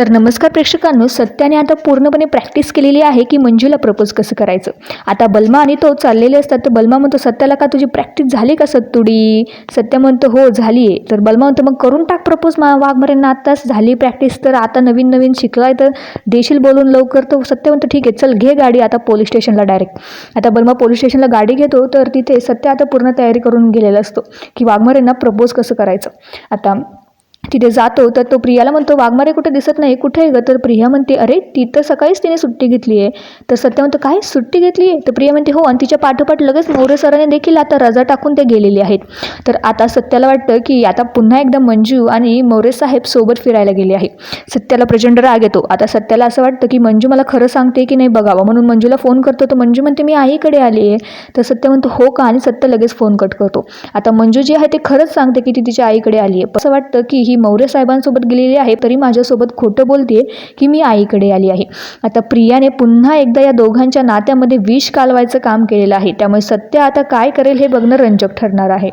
तर नमस्कार प्रेक्षकांनो सत्याने आता पूर्णपणे प्रॅक्टिस केलेली आहे की मंजूला प्रपोज कसं करायचं? आता बलमा आणि तो चाललेले असतात तर बलमा म्हणतो सत्याला का तुझी प्रॅक्टिस झाली का सत्तुडी? सत्य म्हणतो हो झाली आहे तर बलमा म्हणतो मग करून टाक प्रपोज मा वाघमरेंना आत्ताच झाली प्रॅक्टिस तर आता नवीन नवीन शिकलाय तर देशील बोलून लवकर. तो सत्य म्हणतो ठीक आहे चल घे गाडी आता पोलीस स्टेशनला डायरेक्ट आता बलमा पोलीस स्टेशनला गाडी घेतो तर तिथे सत्य आता पूर्ण तयारी करून गेलेला असतो की वाघमरेंना प्रपोज कसं करायचं? आता तिथे जातो तर तो प्रियाला म्हणतो वाघमारे कुठे दिसत नाही कुठे आहे ग? तर प्रिया म्हणते अरे ती तर सकाळीच तिने सुट्टी घेतली आहे. तर सत्य म्हणतो काय सुट्टी घेतली आहे? तर प्रिया म्हणते हो आणि तिच्या पाठोपाठ लगेच मोरे सराने देखील आता रजा टाकून ते गेलेले आहेत. तर आता सत्याला वाटतं की आता पुन्हा एकदा मंजू आणि मोरे साहेब सोबत फिरायला गेले आहे सत्याला प्रचंड राग येतो. आता सत्याला असं वाटतं की मंजू मला खरं सांगते की नाही बघावं. म्हणून मंजूला फोन करतो तर मंजू म्हणते मी आईकडे आली आहे. तर सत्य म्हणतो हो का? आणि सत्य लगेच फोन कट करतो. आता मंजू जी आहे ते खरंच सांगते की ती तिच्या आईकडे आली आहे. असं वाटतं की ही मौर्य साहेबांसोबत गेलेली आहे तरी माझ्यासोबत खोटं बोलते की मी आईकडे आली आहे. आता प्रियाने पुन्हा एकदा या दोघांच्या नात्यामध्ये विष कालवायचं काम केलेलं आहे. त्यामुळे सत्य आता काय करेल हे बघणं रंजक ठरणार आहे.